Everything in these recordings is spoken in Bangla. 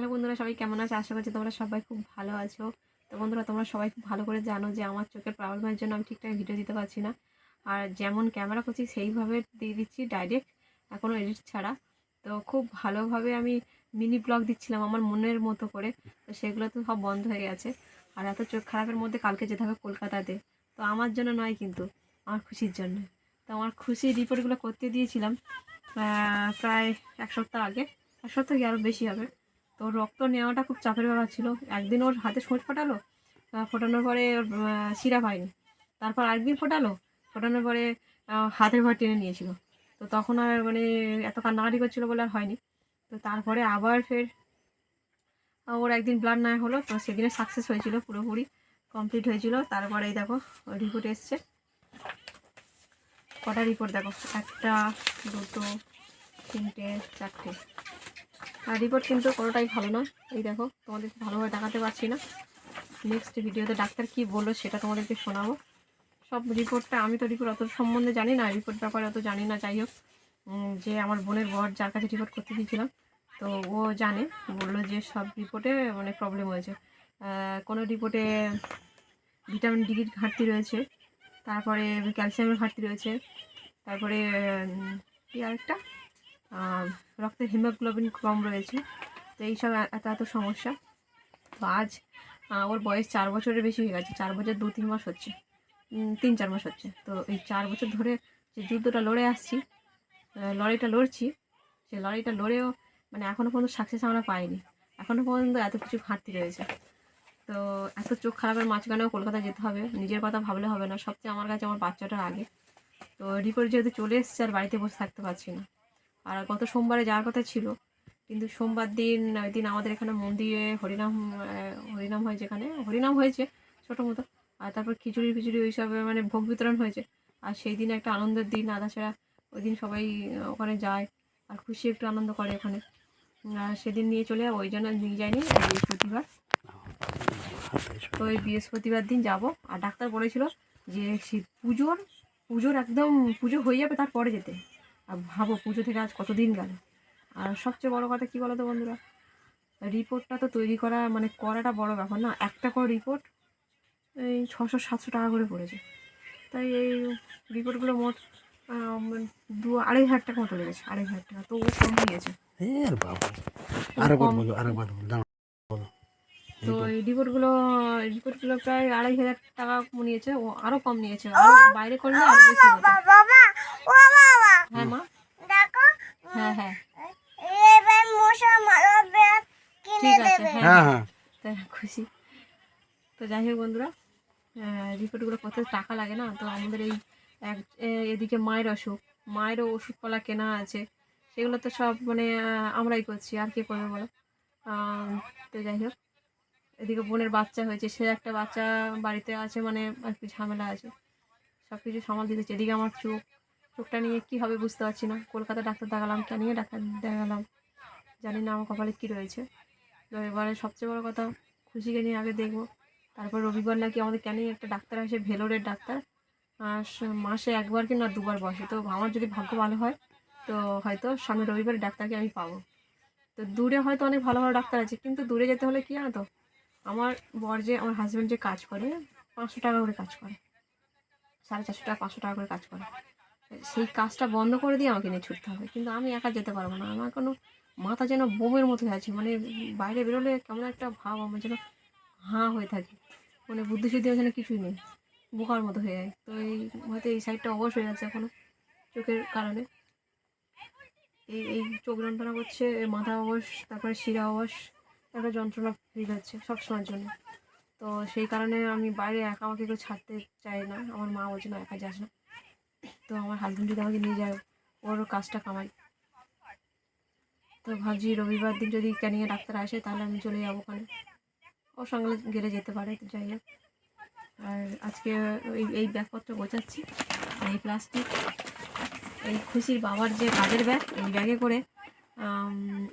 হ্যালো বন্ধুরা, সবাই কেমন আছে? আশা করছি তোমরা সবাই খুব ভালো আছো। তো বন্ধুরা, তোমরা সবাই খুব ভালো করে জানো যে আমার চোখের প্রবলেমের জন্য আমি ঠিকঠাক ভিডিও দিতে পারছি না। আর যেমন ক্যামেরা করছি, সেইভাবে দিয়ে দিচ্ছি ডাইরেক্ট এখনও এডিট ছাড়া। তো খুব ভালোভাবে আমি মিনি ব্লগ দিচ্ছিলাম আমার মনের মতো করে। তো সেগুলো তো সব বন্ধ হয়ে গেছে। আর এত চোখ খারাপের মধ্যে কালকে যেতে হবে কলকাতাতে। তো আমার জন্য নয় কিন্তু, আমার খুশির জন্য। তো আমার খুশির রিপোর্টগুলো করতে দিয়েছিলাম প্রায় এক সপ্তাহ আগে। এক সপ্তাহ আরও বেশি হবে? তো রক্ত নেওয়াটা খুব চাপের ব্যাপার ছিল। একদিন ওর হাতে সোঁচ ফোটালো ফোটানোর পরে ওর শিরা পায়নি। তারপর আরেকদিন ফোটালো, ফোটানোর পরে হাতের ভর টেনে নিয়েছিল। তো তখন আর মানে এত কান্নাকাটি করছিল বলে আর হয়নি। তো তারপরে আবার ফের, ওর একদিন ব্লাড নেওয়া হলো, তো সেদিনে সাকসেস হয়েছিল পুরোপুরি কমপ্লিট হয়েছিল। তারপরে এই দেখো রিপোর্ট এসছে। কটা রিপোর্ট দেখো? একটা, দুটো, তিনটে, চারটে। আর রিপোর্ট কিন্তু কোনোটাই ভালো না। এই দেখো, তোমাদেরকে ভালোভাবে দেখাতে পারছি না। নেক্সট ভিডিওতে ডাক্তার কি বলল সেটা তোমাদেরকে শোনাবো। সব রিপোর্টটা আমি তো রিপোর্ট অত সম্বন্ধে জানি না রিপোর্ট ব্যাপারে অত জানি না, যাই হোক। যে আমার বোনের বর যার কাছে রিপোর্ট করতে দিয়েছিলাম, তো ও জানে, বলল যে সব রিপোর্টে মানে প্রবলেম হয়েছে। কোনো রিপোর্টে ভিটামিন ডির ঘাটতি রয়েছে, তারপরে ক্যালসিয়ামের ঘাটতি রয়েছে, তারপরে কি আরেকটা? রক্তের হিমোগ্লোবিন কম রয়েছে। তো এইসব এত এত সমস্যা। তো আজ ওর বয়স চার বছরের বেশি হয়ে গেছে। চার বছর দু তিন মাস হচ্ছে। তিন, চার মাস হচ্ছে। তো এই চার বছর ধরে যে যুদ্ধটা লড়ে আসছি লড়াইটা লড়ছি, সে লড়াইটা লড়েও মানে এখনও পর্যন্ত সাকসেস আমরা পাইনি। এখনও পর্যন্ত এত কিছু ঘাটতি রয়েছে। তো এত চোখ খারাপের মাঝখানেও কলকাতা যেতে হবে। নিজের কথা ভাবলে হবে না। সবচেয়ে আমার কাছে আমার বাচ্চাটার আগে। তো রিপোর্ট যেহেতু চলে এসছে, আর বাড়িতে বসে থাকতে পারছি না। আর গত সোমবারে যাওয়ার কথা ছিল, কিন্তু সোমবার দিন, ওই দিন আমাদের এখানে মন্দিরে হরিনাম হরিনাম হয় যেখানে, হরিনাম হয়েছে ছোটো মতো, আর তারপর খিচুড়ি ফিচুড়ি ওইসবে মানে ভোগ বিতরণ হয়েছে। আর সেই দিন একটা আনন্দের দিন আদা ছাড়া ওই দিন সবাই ওখানে যায়, আর খুশি একটু আনন্দ করে ওখানে। আর সেদিন নিয়ে চলে ওই জন্য নিয়ে যায়নি বৃহস্পতিবার। তো ওই বৃহস্পতিবার দিন যাব, আর ডাক্তার বলেছিল যে পুজোর পুজোর একদম পুজো হয়ে যাবে তারপরে যেতে। আর ভাবো পুজো থেকে আজ কতদিন গেল? আর সবচেয়ে বড় কথা কী বলো তো বন্ধুরা? রিপোর্টটা তো তৈরি করা মানে করাটা বড় ব্যাপার না। একটা করে রিপোর্ট এই ছশো সাতশো টাকা করে পড়েছে। তাই এই রিপোর্টগুলো মোট দু আড়াই হাজার টাকা মতো লেগেছে আড়াই হাজার টাকা। তো ও কম নিয়েছে তো এই রিপোর্টগুলো রিপোর্টগুলো প্রায় আড়াই হাজার টাকা নিয়েছে ও আরও কম নিয়েছে। আরও বাইরে করলে আরও বেশি হতো বাবা ও বাবা হ্যাঁ মা দেখো হ্যাঁ হ্যাঁ এবার মশা মারবে কিনে ঠিক আছে দেবে হ্যাঁ হ্যাঁ হ্যাঁ খুশি তো যাই হোক বন্ধুরা রিপোর্টগুলো কত টাকা লাগে না? তো আমাদের এই এক এদিকে মায়ের অসুখ, মায়েরও ওষুধপালা কেনা আছে, সেগুলো তো সব মানে আমরাই করছি, আর কে করবে বলো? তো যাই হোক, এদিকে বোনের বাচ্চা হয়েছে, সে একটা বাচ্চা বাড়িতে আছে মানে একটু ঝামেলা আছে। সব কিছু সামাল দিতে হচ্ছে। এদিকে আমার চোখ, চোখটা নিয়ে কী হবে বুঝতে পারছি না। কলকাতা ডাক্তার দেখালাম কেন ডাক্তার দেখালাম, জানি না আমার কপালে কী রয়েছে। তো এবারে সবচেয়ে বড় কথা খুশিকে নিয়ে আগে দেখব। তারপর রবিবার নাকি আমাদের ক্যানিং একটা ডাক্তার আসে, ভেলোরের ডাক্তার। মাসে একবার কি না দুবার বসে। তো আমার যদি ভাগ্য ভালো হয়, তো হয়তো সামনে রবিবারে ডাক্তারকে আমি পাবো। তো দূরে হয়তো অনেক ভালো ভালো ডাক্তার আছে, কিন্তু দূরে যেতে হলে কি জানো তো? আমার বর যে, আমার হাজব্যান্ড যে কাজ করে, পাঁচশো টাকা করে কাজ করে। সাড়ে চারশো টাকা, পাঁচশো টাকা করে কাজ করে। সেই কাজটা বন্ধ করে দিয়ে আমাকে নিয়ে ছুটতে হবে। কিন্তু আমি একা যেতে পারব না। আমার কোনো মাথা যেন বোমের মতো আছে মানে বাইরে বেরোলে কেমন একটা ভাব, আমার যেন হাঁ হয়ে থাকে। মানে বুদ্ধি শুদ্ধি যেন কিছুই নেই, বোকার মতো হয়ে যায়। তো এই হয়তো এই সাইডটা অবশ হয়ে আছে এখনও চোখের কারণে। এই এই চোখ যন্ত্রণা করছে মাথা অবশ, তারপরে শিরা অবশ একটা যন্ত্রণা ফিল হচ্ছে সবসময়ের জন্য। তো সেই কারণে আমি বাইরে একা আমাকে কেউ ছাড়তে চাই না, আমার মা বলছে না একা যাস না। তো আমার হাজব্যান্ড যদি আমাকে নিয়ে যায়, ওর কাজটা কামাই। তো ভাবছি রবিবার দিন যদি ক্যানিংয়ে ডাক্তার আসে, তাহলে আমি চলে যাব ওখানে ওর সঙ্গে গেলে যেতে পারে যাই হোক। আর আজকে এই এই ব্যাগপত্র গোছাচ্ছি এই প্লাস্টিক, এই খুশির বাবার যে কাজের ব্যাগ, এই ব্যাগে করে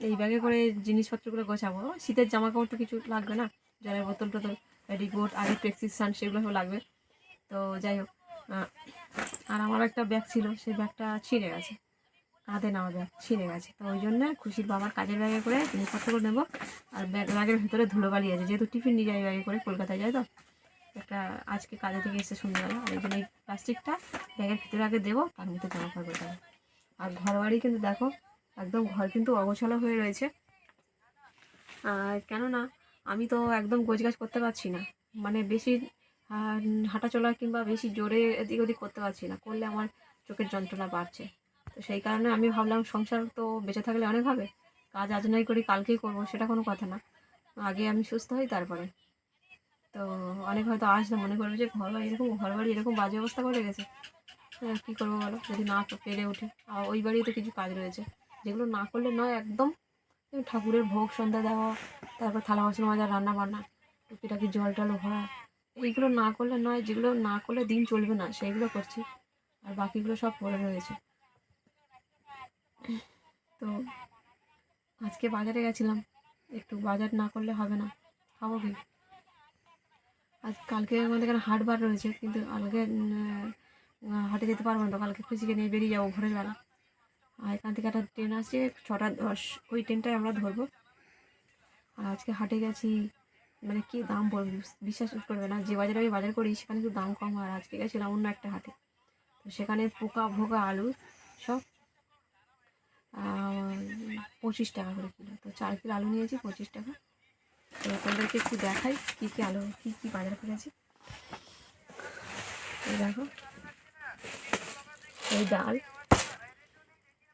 এই ব্যাগে করে জিনিসপত্রগুলো গোছাবো। শীতের জামা কাপড় তো কিছু লাগবে না, জলের বোতল টোতল রিপোর্ট আগে প্রেসক্রিপশান সেগুলো সব লাগবে। তো যাই হোক আর আমার একটা ব্যাগ ছিল, সেই ব্যাগটা ছিঁড়ে গেছে। কাঁধে নেওয়া ব্যাগ ছিঁড়ে গেছে। তো ওই জন্য খুশির বাবার কাজের ব্যাগে করে জিনিসপত্রগুলো নেব। আর ব্যাগ ব্যাগের ভিতরে ধুলোবালি আছে। যেহেতু টিফিন নিয়ে যায় ব্যাগে করে কলকাতায় যায় তো? একটা আজকে কাজে থেকে এসে সন্ধ্যাবেলা। আর এই জন্য এই প্লাস্টিকটা ব্যাগের ভিতরে আগে দেবো তার মধ্যে জামা কাপড় দেবো। আর ঘর বাড়ি কিন্তু দেখো একদম ঘর কিন্তু অগোছালো হয়ে রয়েছে। আর কেননা আমি তো একদম গোছগাছ করতে পারছি না। মানে বেশি আহ, হাঁটাচলা কিংবা বেশি জোরে এদিক ওদিক করতে পারছি না। করলে আমার চোখের যন্ত্রণা বাড়ছে। তো সেই কারণে আমি ভাবলাম সংসার তো বেঁচে থাকলে অনেক হবে। কাজ আজ নাই করি কালকেই করব সেটা কোনো কথা না। আগে আমি সুস্থ হই তারপরে। তো অনেক হয়তো আসলে মনে করবে যে ঘর বাড়ি এরকম ঘর বাড়ি এরকম বাজে অবস্থা করে গেছে। হ্যাঁ, কী করব বলো? যদি না পেরে ওঠে আর ওই বাড়িতে কিছু কাজ রয়েছে। যেগুলো না করলে নয় একদম ঠাকুরের ভোগ সন্ধ্যা দেওয়া তারপর থালা বাসন মাজা রান্না বান্না টুকিটাকি জল টল ভরা এইগুলো না করলে নয় যেগুলো না করলে দিন চলবে না সেইগুলো করছি। আর বাকিগুলো সব পড়ে রয়েছে। তো আজকে বাজারে গেছিলাম। একটু বাজার না করলে হবে না। খাব কি? আজ কালকে আমাদের এখানে হাট বার রয়েছে, কিন্তু কালকে হাটে যেতে পারব না তো। কালকে খুশিকে নিয়ে বেরিয়ে যাব ভোরের বেলা। আর এখান থেকে একটা ট্রেন আসছে, ছটা দশ, ওই ট্রেনটাই আমরা ধরবো। আর আজকে হাটে গেছি মানে কী দাম বলব? বিশ্বাস করবে না। যে বাজারে আমি বাজার করি, সেখানে একটু দাম কম। হয় আর আজকে গেছিলাম অন্য একটা হাটে। তো সেখানে পোকা ভোকা আলু সব পঁচিশ টাকা করে কিলো। তো চার কিলো আলু নিয়েছি, পঁচিশ টাকা। তো তোমাদেরকে একটু দেখাই কী কী আলু, কী কী বাজার করেছি দেখো, এই ডাল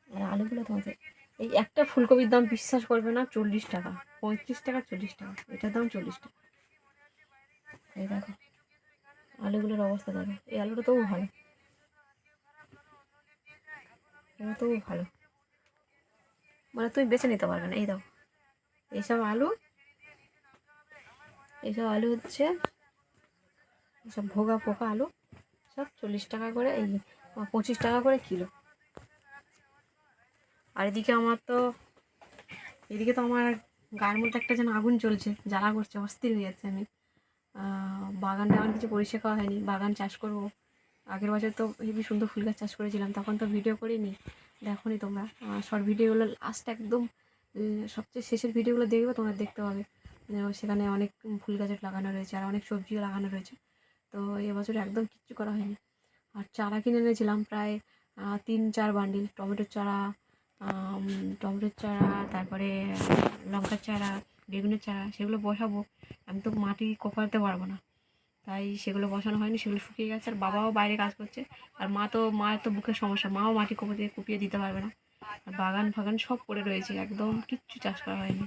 আর আলুগুলো তোমাদের, এই একটা ফুলকপির দাম বিশ্বাস করবে না, চল্লিশ টাকা, পঁয়ত্রিশ টাকা, চল্লিশ টাকা, এটার দাম চল্লিশ টাকা। এই দেখো, আলুগুলোর অবস্থা দেখো, এই আলুটা তবু ভালো। তবু ভালো। মানে তুমি বেছে নিতে পারবে না। এই দাও। এইসব আলু এইসব আলু হচ্ছে এইসব ভোগা পোকা আলু, সব চল্লিশ টাকা করে, এই পঁচিশ টাকা করে কিলো। আর এদিকে আমার তো, এদিকে তো আমার গায়ের মধ্যে একটা যেন আগুন চলছে, জ্বালা করছে, অস্থির হয়ে যাচ্ছে আমি। বাগানটা আমার কিছু পরিষ্কার করা হয়নি, বাগান চাষ করব। আগের বছর তো হেবি সুন্দর ফুল গাছ চাষ করেছিলাম, তখন তো ভিডিও করিনি। দেখোনি তোমরা। শর্ট ভিডিওগুলো লাস্ট একদম সবচেয়ে শেষের ভিডিওগুলো দেখবে, তোমরা দেখতে পাবে। সেখানে অনেক ফুল গাছ লাগানো রয়েছে আর অনেক সবজিও লাগানো রয়েছে। তো এবছর একদম কিচ্ছু করা হয়নি। আর চারা কিনে এনেছিলাম প্রায় তিন, চার বান্ডিল টমেটোর চারা টমেটোর চারা, তারপরে লঙ্কার চারা, বেগুনের চারা, সেগুলো বসাবো। আমি তো মাটি কোপাতে পারব না। তাই সেগুলো বসানো হয়নি, সেগুলো শুকিয়ে গেছে। আর বাবাও বাইরে কাজ করছে। আর মা তো মায়ের তো বুকের সমস্যা। মাও মাটি কোপে দিয়ে কুপিয়ে দিতে পারবে না। আর বাগান ফাগান সব পড়ে রয়েছে। একদম কিচ্ছু চাষ করা হয়নি।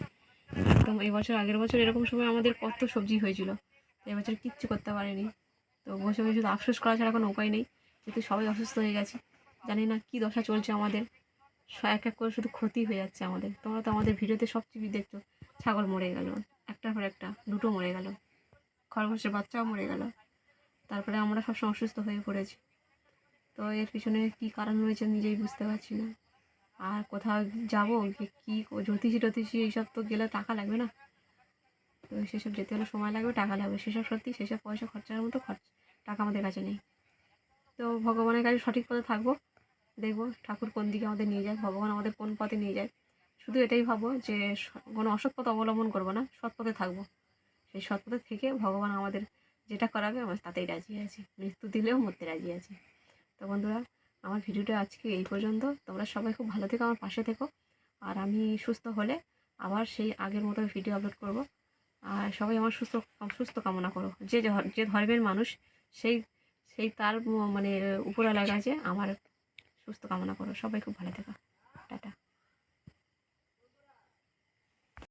একদম এবছর আগের বছর এরকম সময় আমাদের কত সবজি হয়েছিল। এবছর কিচ্ছু করতে পারেনি। তো বসে বসে শুধু আফসোস করা ছাড়া কোনো উপায় নেই। যেহেতু সবাই অসুস্থ হয়ে গেছে। জানি না কী দশা চলছে আমাদের। এক এক করে শুধু ক্ষতি হয়ে যাচ্ছে আমাদের। তোমরা তো আমাদের ভিডিওতে সব টিভি দেখছ। ছাগল মরে গেল। একটার পর একটা, দুটো মরে গেল। খরগোশের বাচ্চাও মরে গেল। তারপরে আমরা সবসময় অসুস্থ হয়ে পড়েছি। তো এর পিছনে কী কারণ রয়েছে নিজেই বুঝতে পারছি না। আর কোথাও যাব? কো- জ্যোতিষী টতিষী এইসব তো গেলে টাকা লাগবে না। তো সেসব যেতে হলে সময় লাগবে, টাকা লাগবে। সেসব সত্যি, সেসব পয়সা খরচার মতো খরচ, টাকা আমাদের কাছে নেই। তো ভগবানের কাছে সঠিক পথে থাকব। দেখব ঠাকুর কোন দিকে আমাদের নিয়ে যায়, ভগবান আমাদের কোন পথে নিয়ে যায়। শুধু এটাই ভাবো যে কোনো অসৎ পথ অবলম্বন করব না, সৎ পথে থাকব। সেই সৎ পথে থেকে ভগবান আমাদের যেটা করাবে, আমরা তাতেই রাজি আছি। মৃত্যু দিলেও মরতে রাজি আছি। তো বন্ধুরা, আমার ভিডিওটা আজকে এই পর্যন্ত। তোমরা সবাই খুব ভালো থেকো, আমার পাশে থেকো। আর আমি সুস্থ হলে আবার সেই আগের মতো ভিডিও আপলোড করব। আর সবাই আমার সুস্থ সুস্থ কামনা করো। যে যে ধর্মের মানুষ, সেই সেই তার মানে উপরওয়ালার কাছে আমার সুস্থ কামনা করো। সবাই খুব ভালো থেকো।